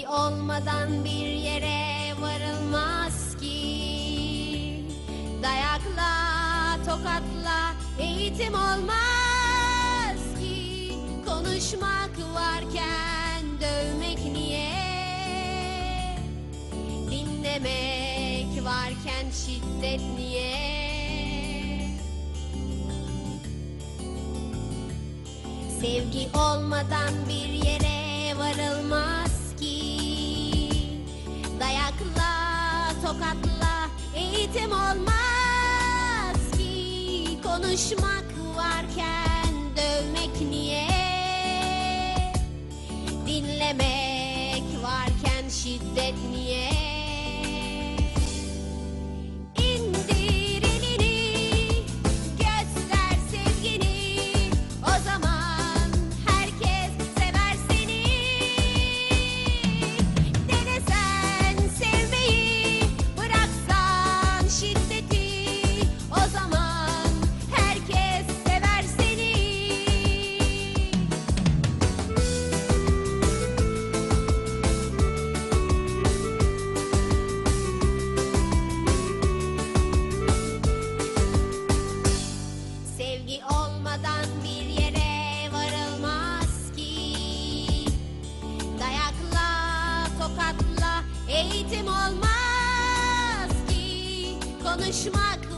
Sevgi olmadan bir yere varılmaz ki. Dayakla, tokatla eğitim olmaz ki. Konuşmak varken dövmek niye? Dinlemek varken şiddet niye? Sevgi olmadan bir yere varılmaz tokatla eğitim olmaz ki. Konuşmak varken dövmek niye? Dinlemek varken şiddet niye Bir yere varılmaz ki. Dayakla, tokatla eğitim olmaz ki. Konuşmak